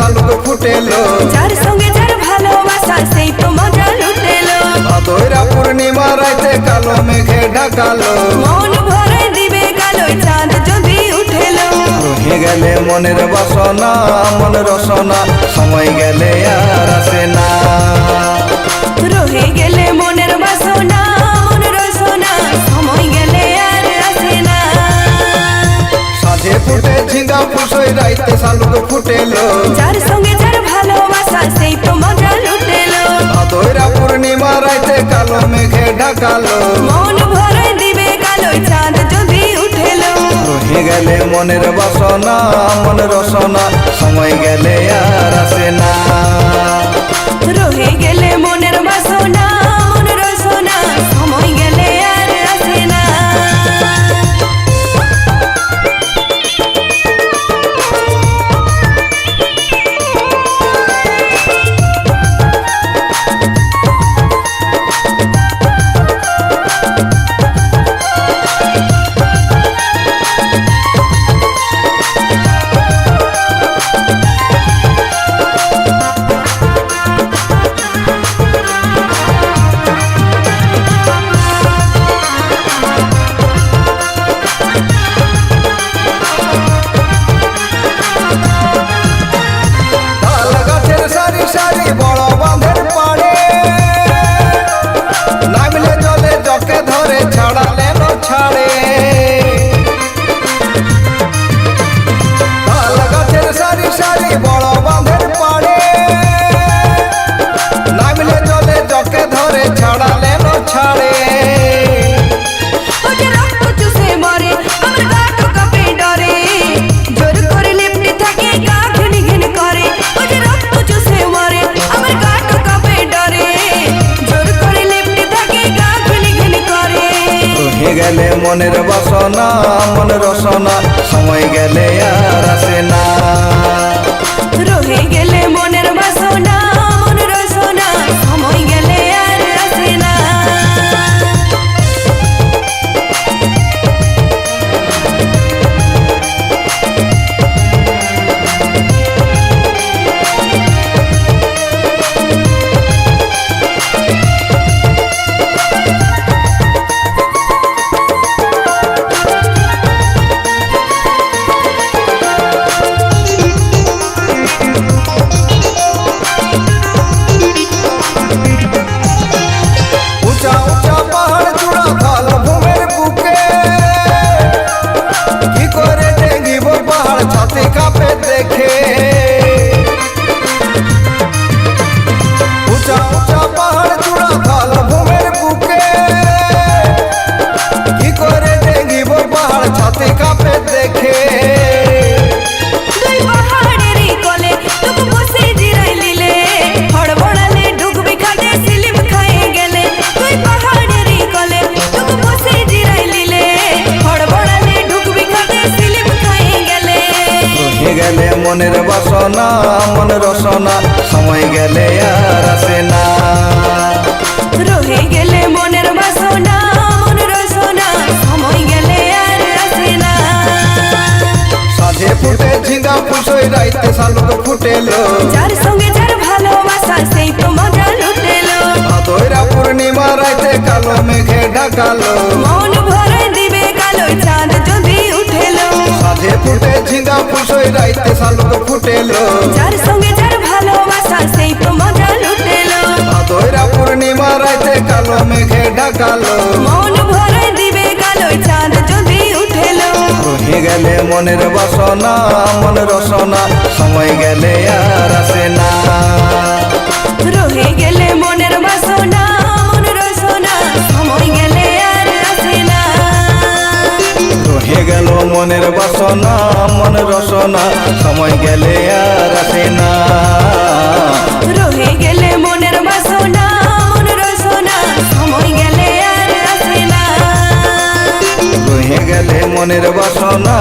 রাইতে শালুক ফুটেলো। যার সঙ্গে যার ভালোবাসা সেই তো মজা লুটেলো। ভাদইরা পূর্ণিমা রাইতে কালো মেঘে ঢাকালো। মন ভরে দিবে কালো চাঁদ যদি উঠেলো। রহে গেলে মনের বাসনা মন রসনা সময় গেলে আর আসে না। ঢাকালো মন ভরে দিবে কালো চাঁদ যদি উঠেলো। রহে গেলে মনের বাসনা মন রসনা সময় গেলে আর আসে না। রহে গেলে গেলে মনের বাসনা মন রসনা সময় গেলে আর আসে না। রহে গেলে মনের বাসনা মন রসনা সময় গেলে আর আসে না। রহে গেলে মনের বাসনা মন রসনা সময় গেলে আর আসে না। সাধে ফুটে ঝিঙ্গা পুষোই রাইতে শালুক ফুটেলো। যার সঙ্গে যার ভালোবাসা সেই তো মজা লুটেলো পূর্ণিমা রাইতে কালো মেঘে ঢাকালো। পুষোই রাইতে শালুক ফুটেলো। যার সঙ্গে যার ভালোবাসা সেই তো মজা লুটেলো। ভাদইরা পূর্ণিমা রাইতে কালো মেঘে ঢাকালো। মন ভরে দিবে কালোই চাঁদ যদি উঠেলো। রহে গেলে মনের বাসনা মন রসনা সময় গেলে আর আসে না। রহে গেলে মনের বাসনা। রহে গেল মনের বাসনা মন রসনা। সময় গেলে আর আসে না। রহে গেলে মনের বাসনা মন রসনা। সময় গেলে আর আসে না। রহে গেলে মনের বাসনা